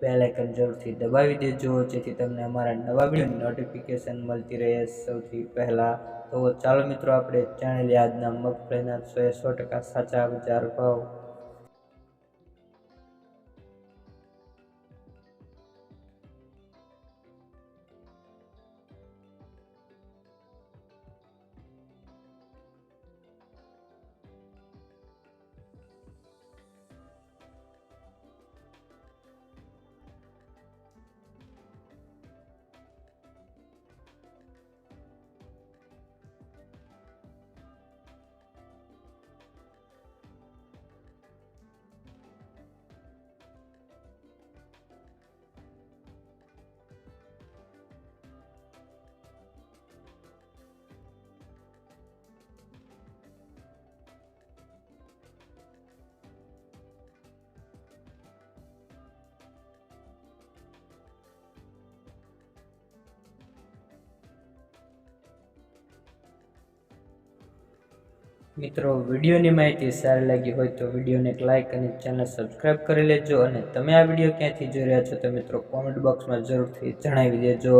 Bell icon જરૂરથી દબાવી દેજો, જેથી તમને અમારા નવા વીડિયો નોટિફિકેશન મળતી રહે. સૌથી પહેલાં તો ચાલો મિત્રો, આપણે જાણી આજના મગફળીના સો સો ટકા સાચા બજાર ભાવ. મિત્રો, વિડીયોની માહિતી સારી લાગી હોય તો વિડીયોને એક લાઇક અને ચેનલ સબસ્ક્રાઈબ કરી લેજો અને તમે આ વીડિયો ક્યાંથી જોઈ રહ્યા છો તો મિત્રો કોમેન્ટ બોક્સમાં જરૂરથી જણાવી દેજો.